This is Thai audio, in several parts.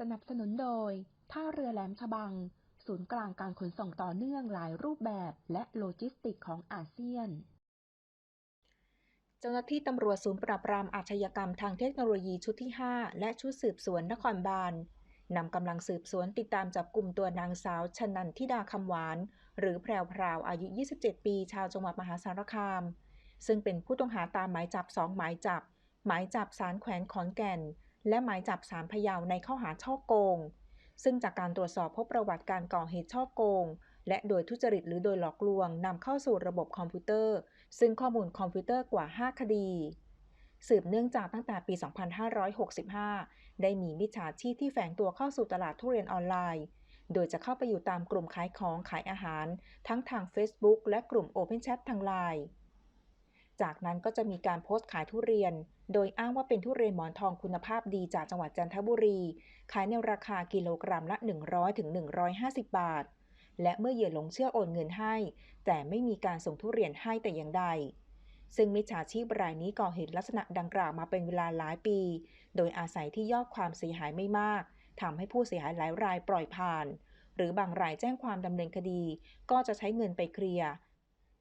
สนับสนุนโดย ท่าเรือแหลมฉบัง ศูนย์กลางการขนส่งต่อเนื่องหลายรูปแบบและโลจิสติกของอาเซียน เจ้าหน้าที่ตำรวจศูนย์ปราบปรามอาชญากรรมทางเทคโนโลยีชุดที่ 5 และชุดสืบสวนนครบาลนำกำลังสืบสวนติดตามจับกลุ่มตัวนางสาวชนันทิดาคำหวาน หรือแพรวพราวอายุ 27 ปี ชาวจังหวัดมหาสารคาม ซึ่งเป็นผู้ต้องหาตามหมายจับ 2 หมายจับ หมายจับสารแขวงขอนแก่น และหมายจับสารพยาในข้อหาช่อโกง ซึ่งจากการตรวจสอบพบประวัติการก่อเหตุช่อโกง และโดยทุจริตหรือโดยหลอกลวงนำเข้าสู่ระบบคอมพิวเตอร์ ซึ่งข้อมูลคอมพิวเตอร์กว่า 5 คดีสืบเนื่องจากตั้งแต่ปี 2565 ได้มีมิจฉาชีพที่แฝงตัวเข้าสู่ตลาดทุเรียนออนไลน์ โดยจะเข้าไปอยู่ตามกลุ่มขายของขายอาหาร ทั้งทาง Facebook และกลุ่ม Open Chat ทางไลน์ จากนั้นก็จะมีการโพสต์ขายทุเรียน โดยอ้างว่าเป็นทุเรียนหมอนทองคุณภาพดีจากจังหวัดจันทบุรี ขายในราคากิโลกรัมละ 100ถึง150บาท และเมื่อเหยื่อหลงเชื่อโอนเงินให้ แต่ไม่มีการส่งทุเรียนให้แต่อย่างใด ซึ่งมิจฉาชีพรายนี้ก่อเหตุลักษณะดังกล่าวมาเป็นเวลาหลายปี โดยอาศัยที่ยอดความเสียหายไม่มากทำให้ผู้เสียหายหลายรายปล่อยผ่าน หรือบางรายแจ้งความดำเนินคดี ก็จะใช้เงินไปเคลียร์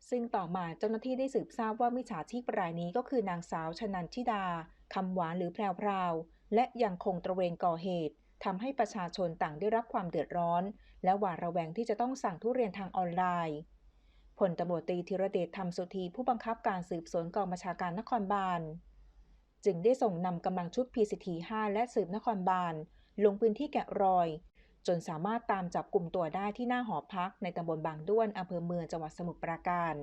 ซึ่งต่อมาเจ้าหน้าที่ได้สืบทราบว่ามิจฉาชีพรายนี้ก็คือนางสาวชนันทิดาคำหวานหรือแพรวพราว และยังคงตระเวนก่อเหตุทำให้ประชาชนต่างได้รับความเดือดร้อน และหวาดระแวงที่จะต้องสั่งทุเรียนทางออนไลน์พลตำรวจตรีธีรเดชธรรมสุธีผู้บังคับการสืบสวนกองบัญชาการนครบาล จึงได้ส่งนำกำลังชุด PCT 5และสืบนครบาล ลงพื้นที่แกะรอย จนสามารถตามจับกลุ่มตัวได้ที่หน้าหอพักในตำบลบางด้วนอำเภอเมืองจังหวัดสมุทรปราการ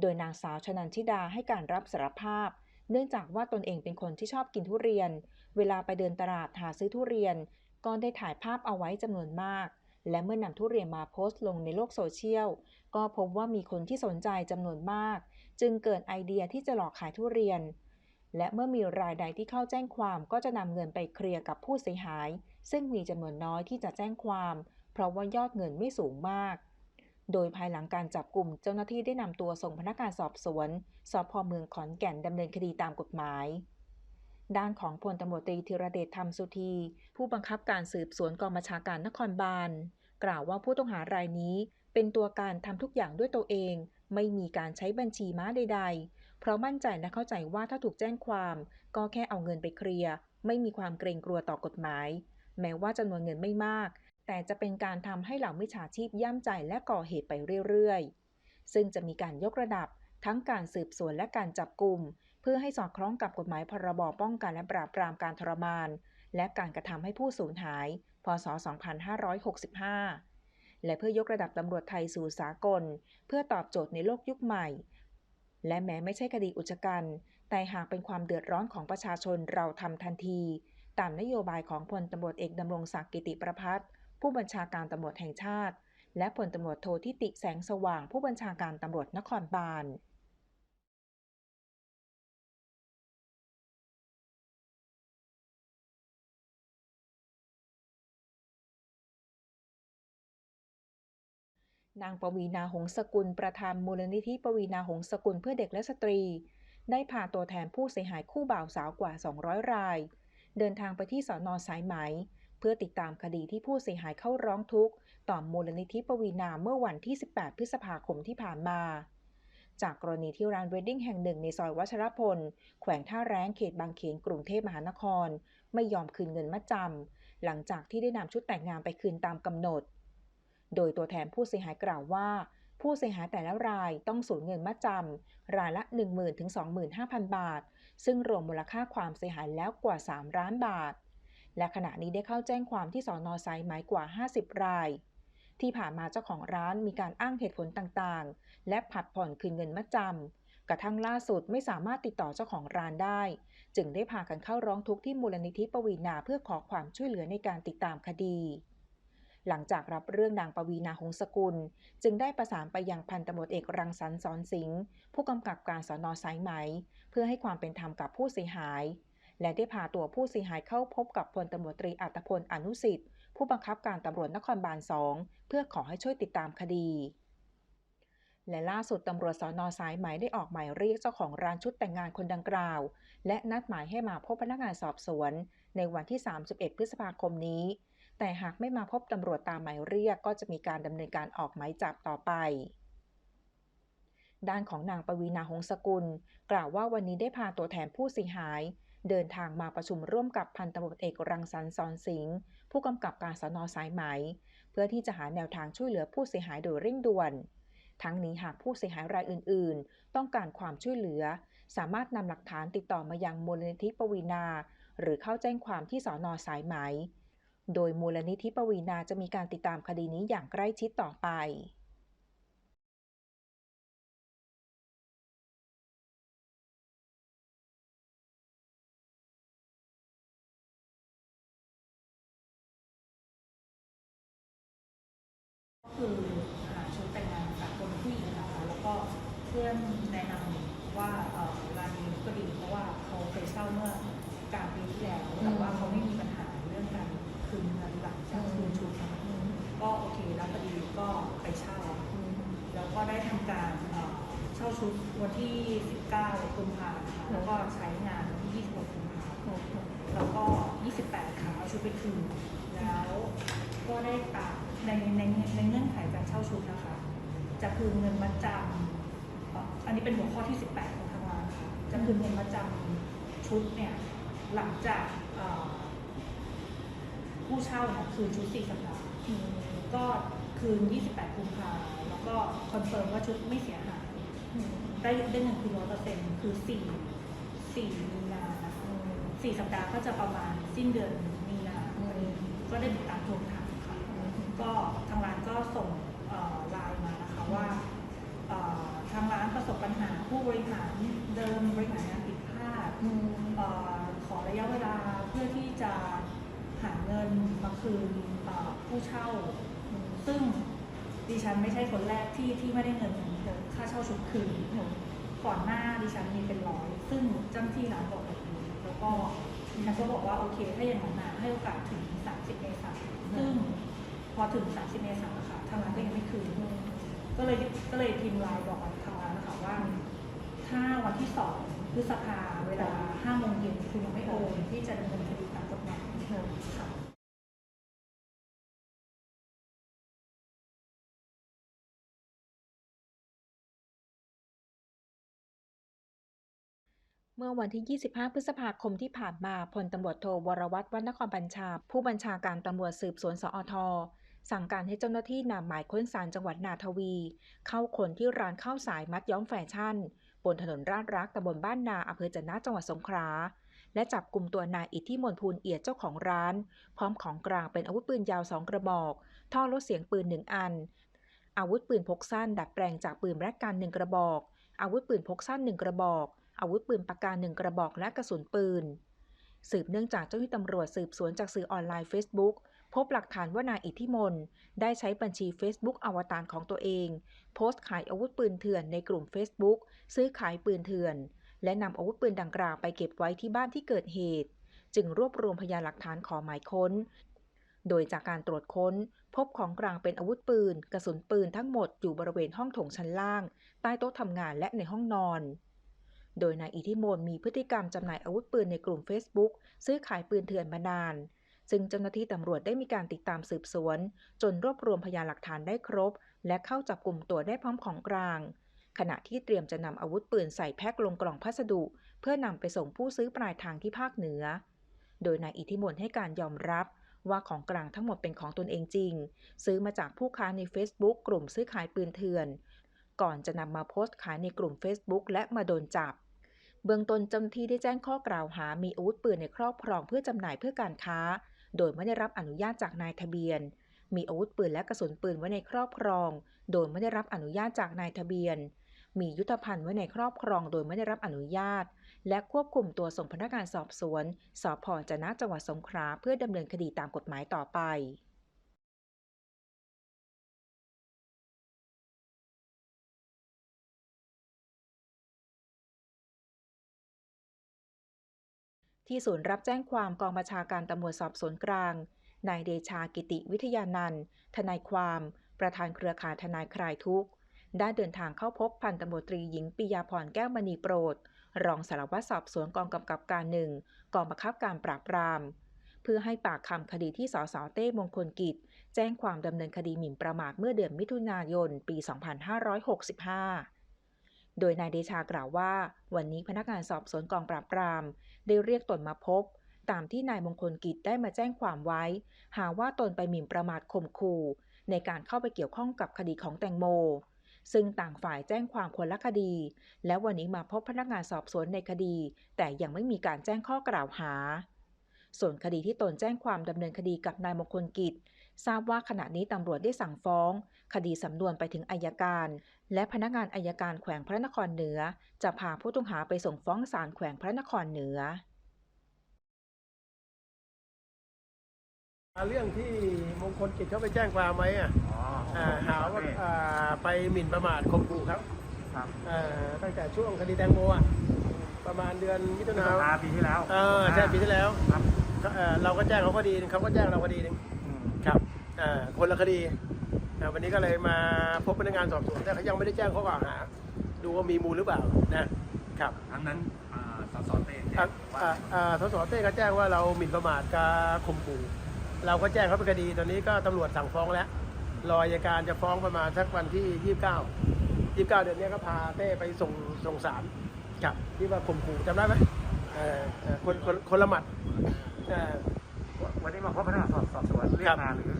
โดยนางสาวชนันทิดาให้การรับสารภาพ เนื่องจากว่าตนเองเป็นคนที่ชอบกินทุเรียน เวลาไปเดินตลาดหาซื้อทุเรียน ก็ได้ถ่ายภาพเอาไว้จำนวนมาก และเมื่อนำทุเรียนมาโพสต์ลงในโลกโซเชียล ก็พบว่ามีคนที่สนใจจำนวนมาก จึงเกิดไอเดียที่จะหลอกขายทุเรียนและเมื่อมีรายใดที่เข้าแจ้งความก็จะนำเงินไปเคลียร์กับผู้เสียหาย ซึ่งมีจำนวนน้อยที่จะแจ้งความ เพราะว่ายอดเงินไม่สูงมาก โดยภายหลังการจับกลุ่มเจ้าหน้าที่ได้นำตัวส่งพนักงานสอบสวนสพเมืองขอนแก่นดำเนินคดีตามกฎหมายด้านของพลตำรวจตรีธีรเดชธรรมสุธี ผู้บังคับการสืบสวนกองบัญชาการนครบาล กล่าวว่าผู้ต้องหารายนี้ เป็นตัวการทำทุกอย่างด้วยตัวเอง ไม่มีการใช้บัญชีม้าใด ๆ เพราะมั่นใจและเข้าใจว่าถ้าถูกแจ้งความ ก็แค่เอาเงินไปเคลียร์ ไม่มีความเกรงกลัวต่อกฎหมาย แม้ว่าจำนวนเงินไม่มาก แต่จะเป็นการทำให้เหล่ามิจฉาชีพย่ำใจและก่อเหตุไปเรื่อยๆ ซึ่งจะมีการยกระดับทั้งการสืบสวนและการจับกลุ่มเพื่อให้สอดคล้องกับกฎหมายพรบป้องกันและปราบปรามการทรมาน และการกระทำให้ผู้สูญหาย พศ 2565 และเพื่อยกระดับตำรวจไทยสู่สากล เพื่อตอบโจทย์ในโลกยุคใหม่ และแม้ไม่ใช่คดีอุจจกรรแต่หากเป็นความเดือดร้อนของประชาชนเราทำทันที ตามนโยบายของพลตำรวจเอกดำรงศักดิ์กิติประพัฒน์ผู้บัญชาการตำรวจแห่งชาติ และพลตำรวจโททิติแสงสว่างผู้บัญชาการตำรวจนครบาลนางปวีนาหงสกุลประธานมูลนิธิปวีนาหงสกุลเพื่อเด็กและสตรี ได้พาตัวแทนผู้เสียหายคู่บ่าวสาวกว่า 200 ราย เดินทางไปที่สอนอสายไหม เพื่อติดตามคดีที่ผู้เสียหายเข้าร้องทุกข์ต่อมูลนิธิปวีนาเมื่อวันที่ 18 พฤษภาคมที่ผ่านมา จากกรณีที่ร้านเวดดิ้งแห่งหนึ่งในซอยวัชรพล แขวงท่าแรงเขตบางเขนกรุงเทพมหานคร ไม่ยอมคืนเงินมัดจำหลังจากที่ได้นำชุดแต่งงานไปคืนตามกำหนด โดยตัวแทนผู้เสียหายกล่าวว่าผู้เสียหายแต่ละรายต้องสูญเงินมัดจำรายละ 10,000ถึง25,000 บาท ซึ่งรวมมูลค่าความเสียหายแล้วกว่า 3 ล้านบาท และขณะนี้ได้เข้าแจ้งความที่สอนอไซด์ไหมกว่า 50 ราย ที่ผ่านมาเจ้าของร้านมีการอ้างเหตุผลต่างๆ และผัดผ่อนคืนเงินมัดจำกระทั่งล่าสุดไม่สามารถติดต่อเจ้าของร้านได้ จึงได้พากันเข้าร้องทุกข์ที่มูลนิธิปวีนาเพื่อขอความช่วยเหลือในการติดตามคดี หลังจากรับเรื่องนางปวีนาหงสกุล จึงได้ประสานไปยังพันตำรวจเอกรังสรรค์สอนสิงห์ผู้กำกับการสอนอสายไหม เพื่อให้ความเป็นธรรมกับผู้เสียหาย และได้พาตัวผู้เสียหายเข้าพบกับพลตำรวจตรีอัตพลอนุสิทธิ์ผู้บังคับการตำรวจนครบาลสองเพื่อขอให้ช่วยติดตามคดีและล่าสุดตำรวจสอนอสายไหมได้ออกหมายเรียกเจ้าของร้านชุดแต่งงานคนดังกล่าว และนัดหมายให้มาพบพนักงานสอบสวน ในวันที่ 31 พฤษภาคมนี้ แต่หากไม่มาพบตำรวจตามหมายเรียกก็จะมีการดำเนินการออกหมายจับต่อไปด้านของนางปวีนาหงสกุล กล่าวว่าวันนี้ได้พาตัวแทนผู้เสียหาย เดินทางมาประชุมร่วมกับพันตำรวจเอกรังสรรค์สอนสิงห์ผู้กำกับการสนสายไหม เพื่อที่จะหาแนวทางช่วยเหลือผู้เสียหายโดยเร่งด่วน ทั้งนี้หากผู้เสียหายรายอื่น ๆ ต้องการความช่วยเหลือ สามารถนำหลักฐานติดต่อมายังมูลนิธิปวีนา หรือเข้าแจ้งความที่สอนอสายไหม โดยมูลนิธิปวีนาจะมีการติดตามคดีนี้อย่างใกล้ชิดต่อไปก็คือชุดแต่งงานกับคนผู้หญิงนะคะแล้วก็เพื่อนแนะนำว่าเออร้านนี้ก็ดีเพราะว่าเขาเคยเช่าเมื่อกลางปีที่แล้วแต่ว่าเขาไม่มี คืนเงินหลังจากคืนชุดนะคะก็โอเคแล้วพอดีก็ไปเช่า แล้วก็ได้ทำการเอ่อเช่าชุดวันที่ 19กุมภาพันธ์นะคะแล้วก็ใช้งานวันที่26กุมภาพันธ์แล้วก็ 28ค่ะเอาชุดไปคืนแล้วก็ได้ตามในในในเงื่อนไขการเช่าชุดนะคะ จะคืนเงินมัดจำเอ่ออันนี้เป็นหัวข้อที่ 18 ของทางร้านค่ะจะคืนเงินมัดจำชุดเนี่ยหลังจากเอ่อ ผู้เช่าเนี่ยคืนชุด4สัปดาห์ก็คืน 28กุมภาพันธ์แล้วก็คอนเฟิร์มว่าชุดไม่เสียหายได้ได้เงินคืนร้อยเปอร์เซ็นต์คือสี่สี่มีนานะคะสี่สัปดาห์ก็จะประมาณสิ้นเดือนมีนาก็ได้ติดตามทวงถามค่ะ ก็ทางร้านก็ส่งเอ่อไลน์มานะคะว่าเอ่อทางร้านประสบปัญหาผู้บริหารเดิมบริหารงานผิดพลาดเอ่อขอระยะเวลาเพื่อที่จะหาเงินมาคืนเอ่อผู้ เช่า ซึ่งดิฉันไม่ใช่คนแรกที่ที่ไม่ได้เงินค่าเช่าชุดคืนก่อนหน้าดิฉันมีเป็นร้อย ซึ่งเจ้าหน้าที่ร้านบอกแบบนี้แล้วก็ดิฉันก็บอกว่าโอเค ถ้าอย่างนั้นนะให้โอกาสถึง 30 เมษายนซึ่งพอถึง 30 เมษายนค่ะทางร้านก็ยังไม่คืนก็เลยก็เลยพิมพ์ไลน์บอกกับทางร้านนะคะว่า ถ้าวันที่สองพฤษภาเวลา5โมงเย็นคุณยังไม่โอนที่จะดำเนินคดีตามกฎหมายค่ะ เมื่อวันที่ 25 พฤษภาคมที่ผ่านมา พลตำรวจโทวรวัตรวัฒนครบัญชา ผู้บัญชาการตำรวจสืบสวนสอทสั่งการให้เจ้าหน้าที่นำหมายค้นศาลจังหวัดนาทวี เข้าคนที่ร้านข้าวสายมัดย้อมแฟชั่น บนถนนราชรักตำบลบ้านนาอำเภอจนะจังหวัดสงขลาและจับกลุ่มตัวนายอิทธิมนต์ภูลเอียดเจ้าของร้าน พร้อมของกลางเป็นอาวุธปืนยาวสองกระบอก ท่อลดเสียงปืนหนึ่งอัน อาวุธปืนพกสั้นดัดแปลงจากปืนแรกกันหนึ่งกระบอก อาวุธปืนพกสั้นหนึ่งกระบอก อาวุธปืนปากกาหนึ่งกระบอกและกระสุนปืน สืบเนื่องจากเจ้าหน้าที่ตำรวจสืบสวนจากสื่อออนไลน์ Facebook พบหลักฐานว่านายอิทธิมนได้ใช้บัญชี Facebook อวตารของตัวเอง โพสต์ขายอาวุธปืนเถื่อนในกลุ่ม Facebook ซื้อขายปืนเถื่อน และนำอาวุธปืนดังกล่าวไปเก็บไว้ที่บ้านที่เกิดเหตุ จึงรวบรวมพยานหลักฐานขอหมายค้น โดยจากการตรวจค้น พบของกลางเป็นอาวุธปืน กระสุนปืนทั้งหมดอยู่บริเวณห้องโถงชั้นล่าง ใต้โต๊ะทำงานและในห้องนอน โดยนายอิทธิมนต์มีพฤติกรรมจำหน่ายอาวุธปืนในกลุ่ม Facebook ซื้อขายปืนเถื่อนมานาน ซึ่งเจ้าหน้าที่ตำรวจได้มีการติดตามสืบสวน จนรวบรวมพยานหลักฐานได้ครบ และเข้าจับกลุ่มตัวได้พร้อมของกลาง ขณะที่เตรียมจะนำอาวุธปืนใส่แพ็คลงกล่องพัสดุ เพื่อนำไปส่งผู้ซื้อปลายทางที่ภาคเหนือ โดยนายอิทธิมนต์ให้การยอมรับว่าของกลางทั้งหมดเป็นของตนเองจริง ซื้อมาจากผู้ค้าใน Facebook กลุ่มซื้อขายปืนเถื่อน ก่อนจะนำมาโพสต์ขายในกลุ่ม Facebook และมาโดนจับ เบื้องต้นเจ้าหน้าที่ได้แจ้งข้อกล่าวหา มีอาวุธปืนในครอบครองเพื่อจำหน่ายเพื่อการค้า โดยไม่ได้รับอนุญาตจากนายทะเบียน มีอาวุธปืนและกระสุนปืนไว้ในครอบครอง โดยไม่ได้รับอนุญาตจากนายทะเบียน มียุทธภัณฑ์ไว้ในครอบครองโดยไม่ได้รับอนุญาต และควบคุมตัวส่งพนักงานสอบสวน สพจนะจังหวัดสงขลาเพื่อดำเนินคดีตามกฎหมายต่อไป ที่ศูนย์รับแจ้งความกองบัญชาการตำรวจสอบสวนกลาง นายเดชากิติวิทยานันท์ทนายความ ประธานเครือข่ายทนายคลายทุกข์ ได้เดินทางเข้าพบพันตำรวจตรีหญิงปิยาพรแก้วมณีโปรด รองสารวัตรสอบสวนกองกำกับการหนึ่งกองบังคับการปราบปราม เพื่อให้ปากคำคดีที่สสเต้มงคลกิจ แจ้งความดำเนินคดีหมิ่นประมาทเมื่อเดือนมิถุนายน ปี 2565 โดยนายเดชากล่าวว่า วันนี้พนักงานสอบสวนกองปราบปราม ได้เรียกตนมาพบ ตามที่นายมงคลกิจได้มาแจ้งความไว้ หาว่าตนไปหมิ่นประมาทข่มขู่ในการเข้าไปเกี่ยวข้องกับคดีของแตงโม ซึ่งต่างฝ่ายแจ้งความคนละคดี และวันนี้มาพบพนักงานสอบสวนในคดี แต่ยังไม่มีการแจ้งข้อกล่าวหา ส่วนคดีที่ตนแจ้งความดำเนินคดีกับนายมงคลกิจ ทราบว่าขณะนี้ตำรวจได้สั่งฟ้อง คดีสำนวนไปถึงอายการ และพนักงานอายการแขวงพระนครเหนือ จะพาผู้ต้องหาไปส่งฟ้องศาลแขวงพระนครเหนือ เรื่องที่มงคลกิจเขาไปแจ้งความไว้อะอ๋ออ่าหาว่าอ่าไปหมิ่นประมาทข่มขู่ครับครับอ่าตั้งแต่ช่วงคดีแตงโมอะประมาณเดือนมิถุพฤษนาภาปีที่แล้ว เออใช่ปีที่แล้วครับ ก็เอ่อเราก็แจ้งเขาคดีหนึงเขาก็แจ้งเราคดีหนึง อืมครับอ่าคนละคดีอ่าวันนี้ก็เลยมาพบพนักงานสอบสวนแต่เขายังไม่ได้แจ้งข้อกล่าวหา ดูว่ามีมูลหรือเปล่านะครับครั้งนั้นอ่าสสเต้แจ้อ่างว่าอ่าอ่าสสเต้ก็แจ้งว่าเราหมิ่นประมาทการข่มขู่เราก็แจ้งเขาเป็นคดีตอนนี้ก็ตำรวจสั่งฟ้องแล้วรออัยการจะฟ้องประมาณสักวันที่ 29 29 เดือนนี้ก็พาเต้ไปส่งส่งศาลครับที่ว่าข่มขู่จำได้ไหมเออเออคนคนคนละหมัดเออวันนี้มาพบพนักงานสอบสอบสวนเรียครักบมาหรือ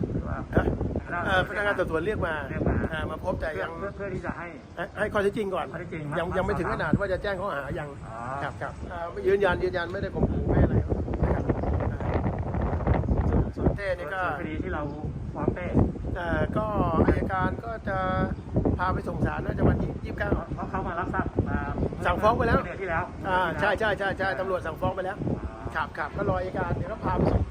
หรือว่าฮะเออพนักงานสอบสวนเรียกมาเรียกมา อ่ามาพบแต่เพื่อยังเพื่อเพื่อที่จะให้ ให้ให้ข้อเท็จจริงก่อนข้อเท็จจริงครับยังยังไม่ถึงคขรับนาดว่าจะแจ้งข้อหายังอ๋อ ครับครับอ่ายืนยันยืนยันไม่ได้ข่มขู่ไม่อะไรนะครับอ่าส่วนส่วนเต้นี่ก็ส่วนคดีที่เราฟ้องเต้เอ่อก็อายการก็จะพาไปส่งศาลน่าจะวันที่ยี่สิบเก้า เพราะเขามารับทราบมาสั่งฟ้องไปแล้ว เดือนที่แล้วอ่าใช่ใช่ใช่ใช่ตำรวจสั่งฟ้องไปแล้วอ๋อครับครับก็รออายการเดี๋ยวก็พาไปส่ง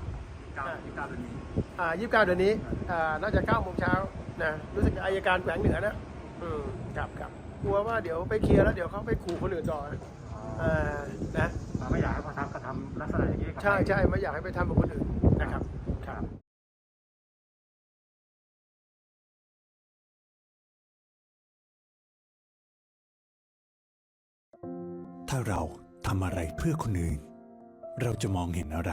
เก้าที่เก้าเดือนนี้อ่ายี่สิบเก้าเดือนนี้อ่าน่าจะเก้าโมงเช้านะรู้สึกอายการแขวงเหนือนะอืมครับครับกลัวว่าเดี๋ยวไปเคลียร์แล้วเดี๋ยวเขาไปขู่คนอื่นต่ออ๋ออ่านะเราไม่อยากให้เขาทำกระทำลักษณะอย่างนี้กับใช่ใช่ไม่อยากให้ไปทำกับคนอื่นนะครับครับถ้าเราทำอะไรเพื่อคนอื่น เราจะมองเห็นอะไร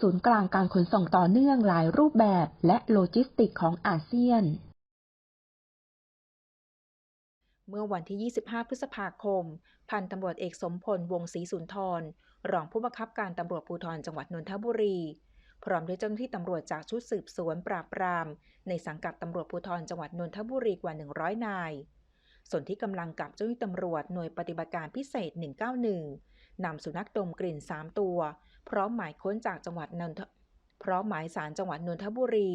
ศูนย์กลางการขนส่งต่อเนื่องหลายรูปแบบ และโลจิสติกของอาเซียน เมื่อวันที่ 25 พฤษภาคม พันตำรวจเอกสมพล วงศรีสุนทร รองผู้บังคับการตำรวจภูธรจังหวัดนนทบุรี พร้อมด้วยเจ้าหน้าที่ตำรวจจากชุดสืบสวนปราบปราม ในสังกัดตำรวจภูธรจังหวัดนนทบุรีกว่า 100 นายส่วนที่กำลังกับเจ้าหน้าที่ตำรวจหน่วยปฏิบัติการพิเศษ 191 นำสุนัขดมกลิ่น 3 ตัว พร้อมหมายค้นจากจังหวัดนนทพร้อมหมายสารจังหวัดนนทบุรี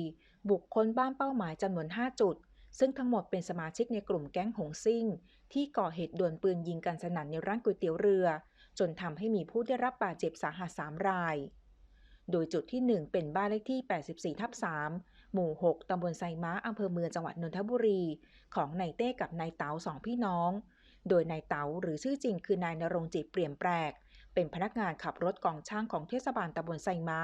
บุกค้นบ้านเป้าหมายจำนวน 5 จุด ซึ่งทั้งหมดเป็นสมาชิกในกลุ่มแก๊งหงซิ่ง ที่ก่อเหตุดวลปืนยิงกันสนั่นในร้านก๋วยเตี๋ยวเรือ จนทำให้มีผู้ได้รับบาดเจ็บสาหัส3ราย โดยจุดที่ 1 เป็นบ้านเลขที่ 84 ทับ 3 หมู่ 6 ตำบลไซม้าอำเภอเมืองจังหวัดนนทบุรี ของนายเต้กับนายเต๋าสองพี่น้อง โดยนายเต๋าหรือชื่อจริงคือนายนรงจิตเปลี่ยนแปลก เป็นพนักงานขับรถกองช่างของเทศบาลตำบลไซม้า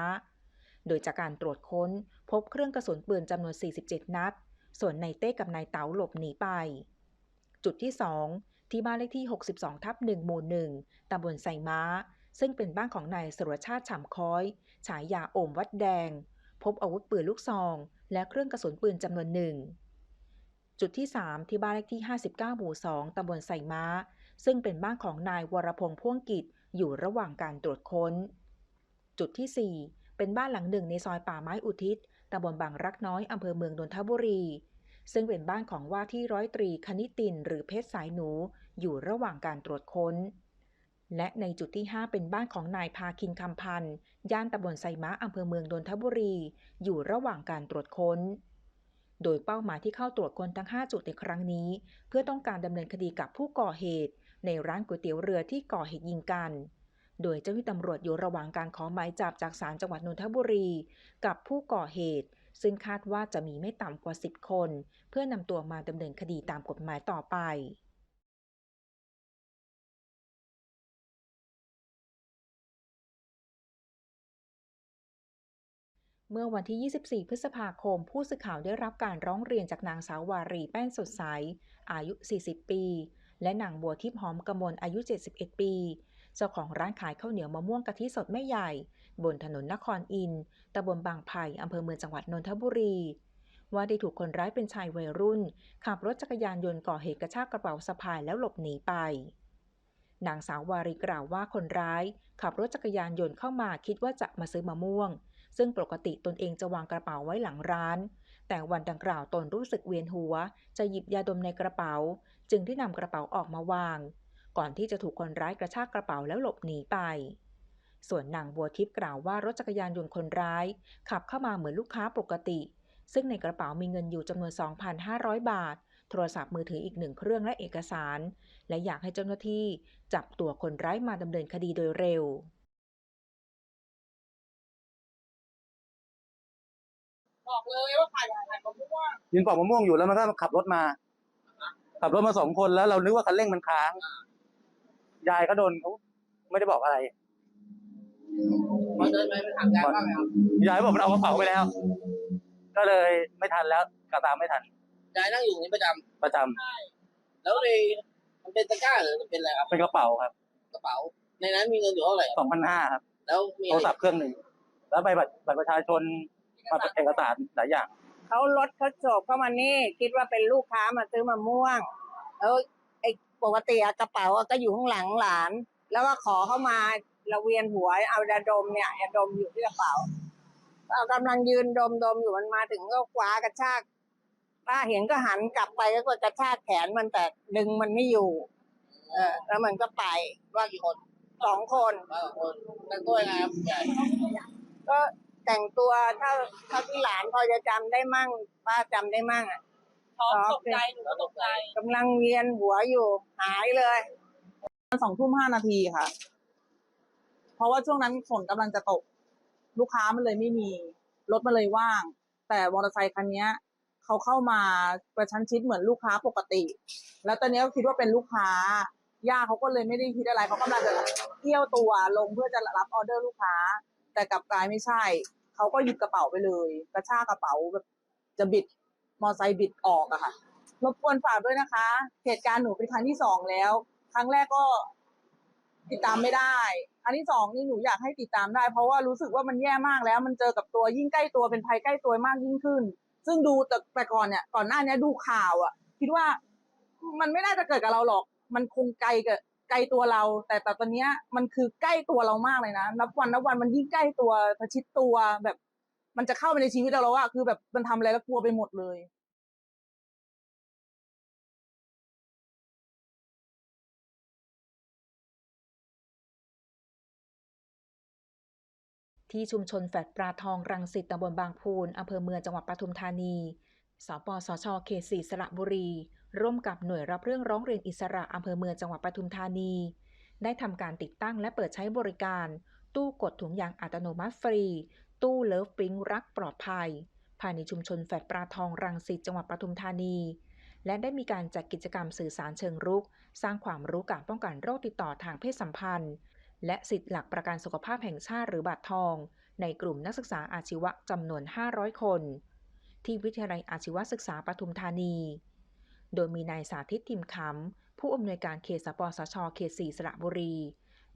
โดยจากการตรวจค้นพบเครื่องกระสุนปืนจำนวน 47 นัด ส่วนนายเต้กับนายเต๋าหลบหนีไป จุดที่ 2 ที่บ้านเลขที่ 62 ทับ1หมู่1ตำบลไซม้า ซึ่งเป็นบ้านของนายสุรชาติฉ่ำค้อย ฉายาโอมวัดแดง พบอาวุธปืนลูกซอง และเครื่องกระสุนปืนจำนวนหนึ่งจุดที่ 3 ที่บ้านเลขที่ 59 หมู่ 2 ตำบลไซม้า ซึ่งเป็นบ้านของนายวรพงษ์พ่วงกิจ อยู่ระหว่างการตรวจค้น จุดที่ 4 เป็นบ้านหลังหนึ่งในซอยป่าไม้อุทิศตำบลบางรักน้อยอำเภอเมืองนนทบุรี ซึ่งเป็นบ้านของว่าที่ร้อยตรีคณิติน หรือเพชรสายหนู อยู่ระหว่างการตรวจค้น และในจุดที่ 5 เป็นบ้านของนายพาคินคำพันธ์ย่านตำบลไซม้าอำเภอเมืองนนทบุรี อยู่ระหว่างการตรวจค้นโดยเป้าหมายที่เข้าตรวจค้นทั้ง 5 จุดในครั้งนี้ เพื่อต้องการดำเนินคดีกับผู้ก่อเหตุ ในร้านก๋วยเตี๋ยวเรือที่ก่อเหตุยิงกัน โดยเจ้าหน้าที่ตำรวจอยู่ระหว่างการขอหมายจับจากศาลจังหวัดนนทบุรี กับผู้ก่อเหตุ ซึ่งคาดว่าจะมีไม่ต่ำกว่า 10 คน เพื่อนำตัวมาดำเนินคดีตามกฎหมายต่อไปเมื่อวันที่ 24 พฤษภาคม ผู้สื่อข่าวได้รับการร้องเรียนจากนางสาววารีแป้นสดใส อายุ 40 ปี และนางบัวทิพย์หอมกมลอายุ 71 ปี เจ้าของร้านขายข้าวเหนียวมะม่วงกะทิสดแม่ใหญ่ บนถนนนครอินตำบลบางไผ่อำเภอเมืองจังหวัดนนทบุรี ว่าได้ถูกคนร้ายเป็นชายวัยรุ่น ขับรถจักรยานยนต์ก่อเหตุกระชากกระเป๋าสะพายแล้วหลบหนีไปนางสาววารีกล่าวว่าคนร้าย ขับรถจักรยานยนต์เข้ามาคิดว่าจะมาซื้อมะม่วง ซึ่งปกติตนเองจะวางกระเป๋าไว้หลังร้าน แต่วันดังกล่าวตนรู้สึกเวียนหัว จะหยิบยาดมในกระเป๋า จึงได้นำกระเป๋าออกมาวาง ก่อนที่จะถูกคนร้ายกระชากกระเป๋าแล้วหลบหนีไป ส่วนนางบัวทิพย์กล่าวว่ารถจักรยานยนต์คนร้าย ขับเข้ามาเหมือนลูกค้าปกติ ซึ่งในกระเป๋ามีเงินอยู่จำนวน 2,500 บาท โทรศัพท์มือถืออีกหนึ่งเครื่องและเอกสาร และอยากให้เจ้าหน้าที่จับตัวคนร้ายมาดำเนินคดีโดยเร็วยืนปอกมะม่วงอยู่แล้วมันก็ขับรถมา ขับรถมาสองคนแล้วเรานึกว่าคันเร่งมันค้าง ยายก็โดนเขาไม่ได้บอกอะไรมันเดินไปมันถามยายว่าไงครับยายบอกมันเอากระเป๋าไปแล้ว ก็เลยไม่ทันแล้วกระตามไม่ทันยายนั่งอยู่นี่ประจำประจำแล้วเลยมันเป็นตะกร้าหรือมันเป็นอะไรครับเป็นกระเป๋าครับกระเป๋า ในนั้นมีเงินอยู่เท่าไหร่สองพันห้าครับ แล้วมีโทอะรไร ศัพท์เครื่องหนึ่ง แล้วใบบัตรบัตรประชาชนบัตรเอกสารหลายอย่าง เขารถเขาโฉบเข้ามานี่ คิดว่าเป็นลูกค้ามาซื้อมะม่วงแล้วไอ้ปกติอะกระเป๋าอะก็อยู่ข้างหลังหลาน แล้วก็ขอเข้ามาเราเวียนหัวเอายาดมเนี่ยยาดมอยู่ที่กระเป๋าเรากำลังยืนดมดมอยู่มันมาถึงก็คว้ากระชากป้าเห็นก็หันกลับไปแล้วก็กระชากแขนมันแต่ดึงมันไม่อยู่ เออ แล้วมันก็ไปว่ากี่คนสองคนว่าสองคนแต่งตัวยังไงครับยายก็ แต่งตัวเท่าเท่าที่หลานพอจะจำได้มั่งป้าจำได้มั่งอะท้องตกใจหนูก็ตกใจ กำลังเวียนหัวอยู่ หายเลย สองทุ่มห้านาทีค่ะ เพราะว่าช่วงนั้นฝนกำลังจะตก ลูกค้ามันเลยไม่มี รถมันเลยว่าง แต่มอเตอร์ไซคันเนี้ยเขาเข้ามากระชั้นชิดเหมือนลูกค้าปกติ แล้วตอนนี้ก็คิดว่าเป็นลูกค้าย่าเขาก็เลยไม่ได้คิดอะไรเขากำลังจะเที่ยวตัวลงเพื่อจะรับออเดอร์ลูกค้า แต่กลับกลายไม่ใช่ เขาก็หยิบกระเป๋าไปเลย กระชากกระเป๋าแบบจะบิดมอไซค์บิดออกอะค่ะรบกวนฝากด้วยนะคะ เหตุการณ์หนูเป็นครั้งที่สองแล้ว ครั้งแรกก็ติดตามไม่ได้ อันที่สองนี่หนูอยากให้ติดตามได้ เพราะว่ารู้สึกว่ามันแย่มากแล้ว มันเจอกับตัวยิ่งใกล้ตัวเป็นภัยใกล้ตัวมากยิ่งขึ้น ซึ่งดูแต่แต่ก่อนเนี่ย ก่อนหน้านี้ดูข่าวอะคิดว่ามันไม่น่าจะเกิดกับเราหรอก มันคงไกลเกับ ไกลตัวเรา แต่แต่ตอนเนี้ยมันคือใกล้ตัวเรามากเลยนะนับวันนับวันมันยิ่งใกล้ตัวประชิดตัวแบบ มันจะเข้าไปในชีวิตเราแล้วอะคือแบบมันทำอะไรแล้วกลัวไปหมดเลยที่ชุมชนแฟลตปลาทองรังสิตตำบลบางพูนอำเภอเมืองจังหวัดปทุมธานี สปสชเขตสีสระบุรี ร่วมกับหน่วยรับเรื่องร้องเรียนอิสระอำเภอเมืองจังหวัดปทุมธานี ได้ทำการติดตั้งและเปิดใช้บริการ ตู้กดถุงยางอัตโนมัติฟรี ตู้เลิฟปิงรักปลอดภัย ภายในชุมชนแฟลตปลาทองรังสิตจังหวัดปทุมธานี และได้มีการจัดกิจกรรมสื่อสารเชิงรุก สร้างความรู้การป้องกันโรคติดต่อทางเพศสัมพันธ์ และสิทธิหลักประกันสุขภาพแห่งชาติหรือบัตรทอง ในกลุ่มนักศึกษาอาชีวะจำนวน 500 คน ที่วิทยาลัยอาชีวศึกษาปทุมธานี โดยมีนายสาธิตทิมคำผู้อำนวยการเขตสปสชเขต4สระบุรี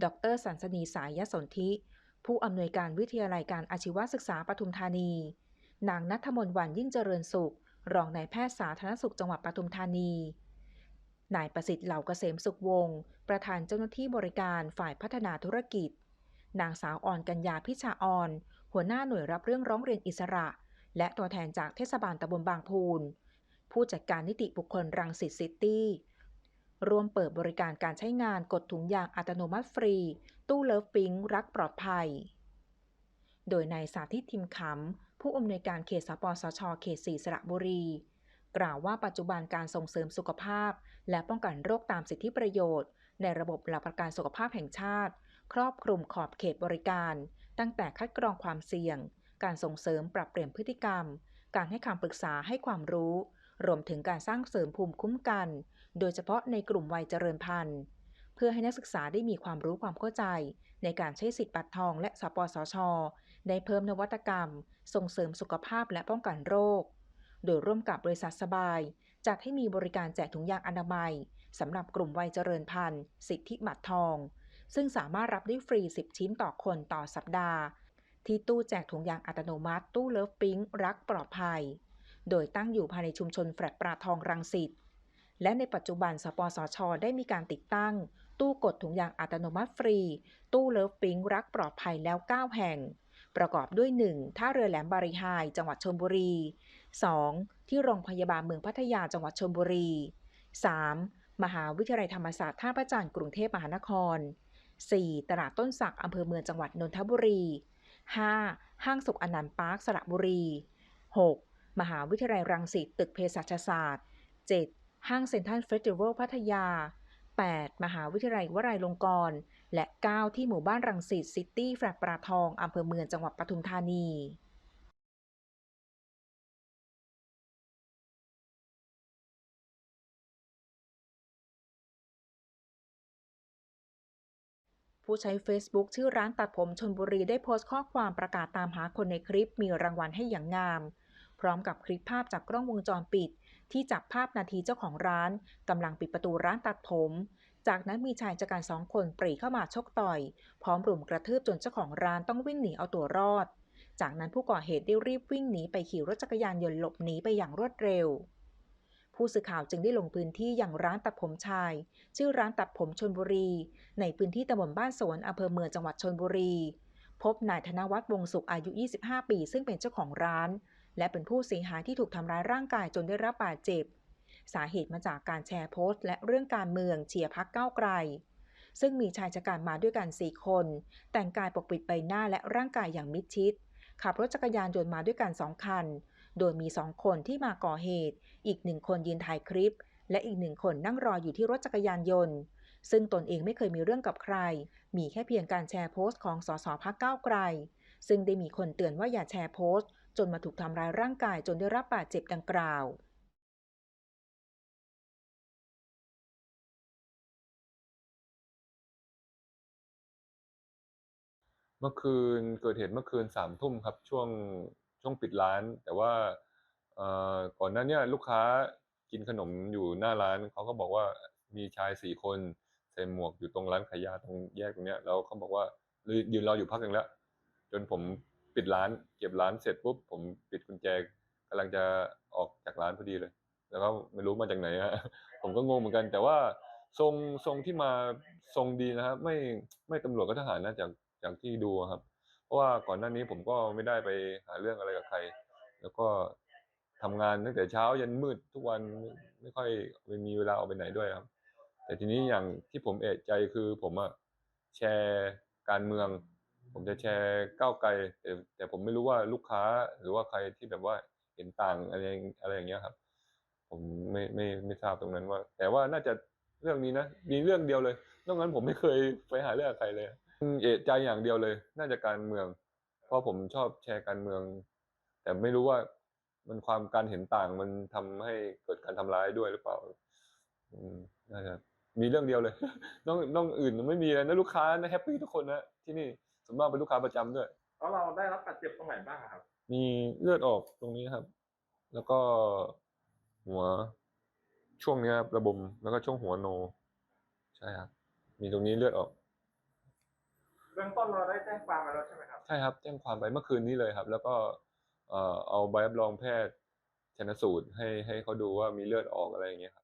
ดรสันสนีสายสนธิ ผู้อำนวยการวิทยาลัยการอาชีวศึกษาปทุมธานี นางนัทมนวันยิ่งเจริญสุข รองนายแพทย์สาธารณสุขจังหวัดปทุมธานี นายประสิทธิ์เหล่าเกษมสุขวงศ์ประธานเจ้าหน้าที่บริการฝ่ายพัฒนาธุรกิจ นางสาวอ่อนกัญญาพิชาอ่อน หัวหน้าหน่วยรับเรื่องร้องเรียนอิสระ และตัวแทนจากเทศบาลตำบลบางพูน ผู้จัดการนิติบุคคลรังสิตซิตี้ร่วมเปิดบริการการใช้งานกดถุงยางอัตโนมัติฟรี ตู้เลิฟปิงรักปลอดภัย โดยนายสาธิตทิมขำผู้อำนวยการเขตสปสชเขต4สระบุรี กล่าวว่าปัจจุบันการส่งเสริมสุขภาพ และป้องกันโรคตามสิทธิประโยชน์ ในระบบหลักประกันสุขภาพแห่งชาติ ครอบคลุมขอบเขตบริการ ตั้งแต่คัดกรองความเสี่ยง การส่งเสริมปรับเปลี่ยนพฤติกรรม การให้คำปรึกษาให้ความรู้ รวมถึงการสร้างเสริมภูมิคุ้มกัน โดยเฉพาะในกลุ่มวัยเจริญพันธุ์ เพื่อให้นักศึกษาได้มีความรู้ความเข้าใจ ในการใช้สิทธิบัตรทองและสปสช ได้เพิ่มนวัตกรรม ส่งเสริมสุขภาพและป้องกันโรค โดยร่วมกับบริษัทสบาย จัดให้มีบริการแจกถุงยางอนามัยสำหรับกลุ่มวัยเจริญพันธุ์ สิทธิบัตรทอง ซึ่งสามารถรับได้ฟรี 10 ชิ้นต่อคนต่อสัปดาห์ ที่ตู้แจกถุงยางอัตโนมัติ ตู้เลิฟปิงรักปลอดภัย โดยตั้งอยู่ภายในชุมชนแฟลตปลาทองรังสิต และในปัจจุบันสปสช ได้มีการติดตั้ง ตู้กดถุงยางอัตโนมัติฟรี ตู้เลิฟปิงรักปลอดภัยแล้ว 9 แห่ง ประกอบด้วย 1. ท่าเรือแหลมบาริไฮจังหวัดชลบุรี 2. ที่โรงพยาบาลเมืองพัทยาจังหวัดชลบุรี 3. มหาวิทยาลัยธรรมศาสตร์ท่าพระจันทร์กรุงเทพมหานคร 4. ตลาดต้นสักอำเภอเมืองจังหวัดนนทบุรี 5. ห้างสุขอนันต์ปาร์คสระบุรี 6. มหาวิทยาลัยรังสิตตึกเภสัชศาสตร์ 7. ห้างเซ็นทรัลเฟสติวัลพัทยา 8. มหาวิทยาลัยวลัยลงกรณ์ และ 9 ที่หมู่บ้านรังสิตซิตี้แฟลตปลาทองอำเภอเมืองจังหวัดปทุมธานีผู้ใช้ Facebook ชื่อร้านตัดผมชนบุรีได้โพสต์ข้อความประกาศตามหาคนในคลิปมีรางวัลให้อย่างงาม ร้อมกับคลิปภาพจากกล้องวงจรปิด ที่จับภาพนาทีเจ้าของร้านกำลังปิดประตูร้านตัดผม จากนั้นมีชายจัดการสองคนปรีเข้ามาชกต่อย พร้อมรุมกระทืบจนเจ้าของร้านต้องวิ่งหนีเอาตัวรอด จากนั้นผู้ก่อเหตุได้รีบวิ่งหนีไปขี่รถจักรยานยนต์หลบหนีไปอย่างรวดเร็วผู้สื่อข่าวจึงได้ลงพื้นที่อย่างร้านตัดผมชาย ชื่อร้านตัดผมชนบุรี ในพื้นที่ตำบลบ้านสวนอำเภอเมืองจังหวัดชนบุรี พบนายธนวัฒน์วงสุขอายุ 25 ปี ซึ่งเป็นเจ้าของร้าน และเป็นผู้เสียหายที่ถูกทำร้ายร่างกายจนได้รับบาดเจ็บ สาเหตุมาจากการแชร์โพสต์ และเรื่องการเมืองเชียร์พักเก้าไกล ซึ่งมีชายชะกันมาด้วยกัน4คน แต่งกายปกปิดใบหน้าและร่างกายอย่างมิดชิด ขับรถจักรยานยนต์มาด้วยกัน2คัน โดยมี2คนที่มาก่อเหตุ อีกหนึ่งคนยืนถ่ายคลิป และอีกหนึ่งคนนั่งรออยู่ที่รถจักรยานยนต์ซึ่งตนเองไม่เคยมีเรื่องกับใคร มีแค่เพียงการแชร์โพสต์ของสสพักเก้าไกล ซึ่งได้มีคนเตือนว่าอย่าแชร์โพสต์ จนมาถูกทำร้ายร่างกายจนได้รับบาดเจ็บดังกล่าวเมื่อคืนเกิดเหตุเมื่อคืนสามทุ่มครับช่วงช่วงปิดร้าน แต่ว่าก่อนหน้านี้ลูกค้ากินขนมอยู่หน้าร้านเขาก็บอกว่ามีชายสี่คนใส่หมวกอยู่ตรงร้านขายยาตรงแยกตรงเนี้ยแล้วเขาบอกว่ายืนรออยู่พักหนึ่งแล้ว จนผม ปิดร้าน เก็บร้านเสร็จปุ๊บผมปิดกุญแจกำลังจะออกจากร้านพอดีเลย แล้วก็ไม่รู้มาจากไหนฮะผมก็งงเหมือนกัน แต่ว่าทรงทรงที่มาทรงดีนะครับไม่ไม่ตำรวจก็ทหารนะจากจากที่ดูครับ เพราะว่าก่อนหน้านี้ผมก็ไม่ได้ไปหาเรื่องอะไรกับใคร แล้วก็ทำงานตั้งแต่เช้ายันมืดทุกวันไม่ไม่ค่อยมีเวลาออกไปไหนด้วยครับ แต่ทีนี้อย่างที่ผมเอะใจคือผมอะแชร์การเมือง ผมจะแชร์ก้าวไกลแต่แต่ผมไม่รู้ว่าลูกค้าหรือว่าใครที่แบบว่าเห็นต่างอะไรอะไรอย่างเงี้ยครับ ผมไม่ไม่ไม่ทราบตรงนั้นว่า แต่ว่าน่าจะเรื่องนี้นะมีเรื่องเดียวเลยนอกนั้นผมไม่เคยไปหาเรื่องใครเลยเอะใจอย่างเดียวเลย น่าจะการเมือง เพราะผมชอบแชร์การเมือง แต่ไม่รู้ว่ามันความการเห็นต่างมันทำให้เกิดการทำร้ายด้วยหรือเปล่า อืมน่าจะมีเรื่องเดียวเลยน้องน้องอื่นไม่มีเลยนะลูกค้านะแฮปปี้ทุกคนนะที่นี่ ส่วนมากเป็นลูกค้าประจำด้วย แล้วเราได้รับบาดเจ็บตรงไหนบ้างครับ มีเลือดออกตรงนี้ครับ แล้วก็หัวช่วงเนี้ยครับระบมแล้วก็ช่วงหัวโน ใช่ครับ มีตรงนี้เลือดออก เบื้องต้นเราได้แจ้งความมาแล้วใช่ไหมครับ ใช่ครับแจ้งความไปเมื่อคืนนี้เลยครับ แล้วก็เอ่อเอาใบรับรองแพทย์ชนสูตรให้ให้เขาดูว่ามีเลือดออกอะไรอย่างเงี้ยครับ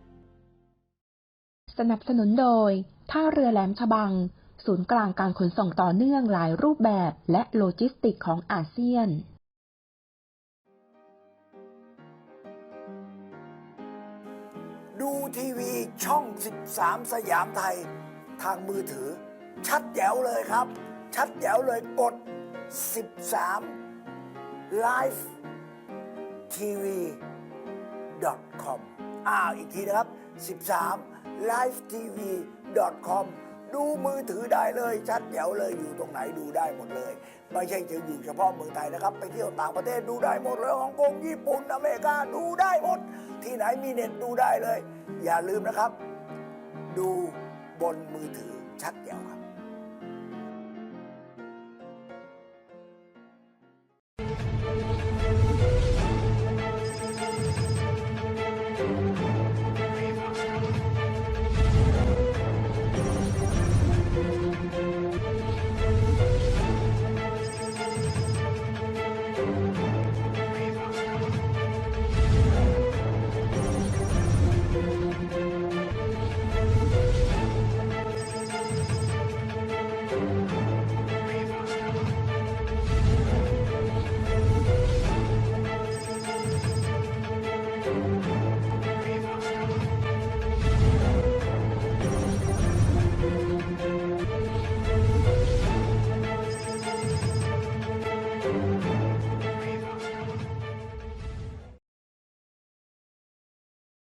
สนับสนุนโดย ท่าเรือแหลมฉบัง ศูนย์กลางการขนส่งต่อเนื่องหลายรูปแบบและโลจิสติกของอาเซียน ดูทีวีช่อง 13 สยามไทย ทางมือถือ ชัดแจ๋วเลยครับ ชัดแจ๋วเลยกด 13 Live TV com อ้าวอีกทีนะครับ 13 Live TV com ดูมือถือได้เลย ชัดแจ๋วเลยอยู่ตรงไหนดูได้หมดเลย ไม่ใช่จะอยู่เฉพาะเมืองไทยนะครับ ไปเที่ยวต่างประเทศดูได้หมดเลยฮ่องกงญี่ปุ่นอเมริกาดูได้หมด ที่ไหนมีเน็ตดูได้เลย อย่าลืมนะครับ ดูบนมือถือชัดแจ๋ว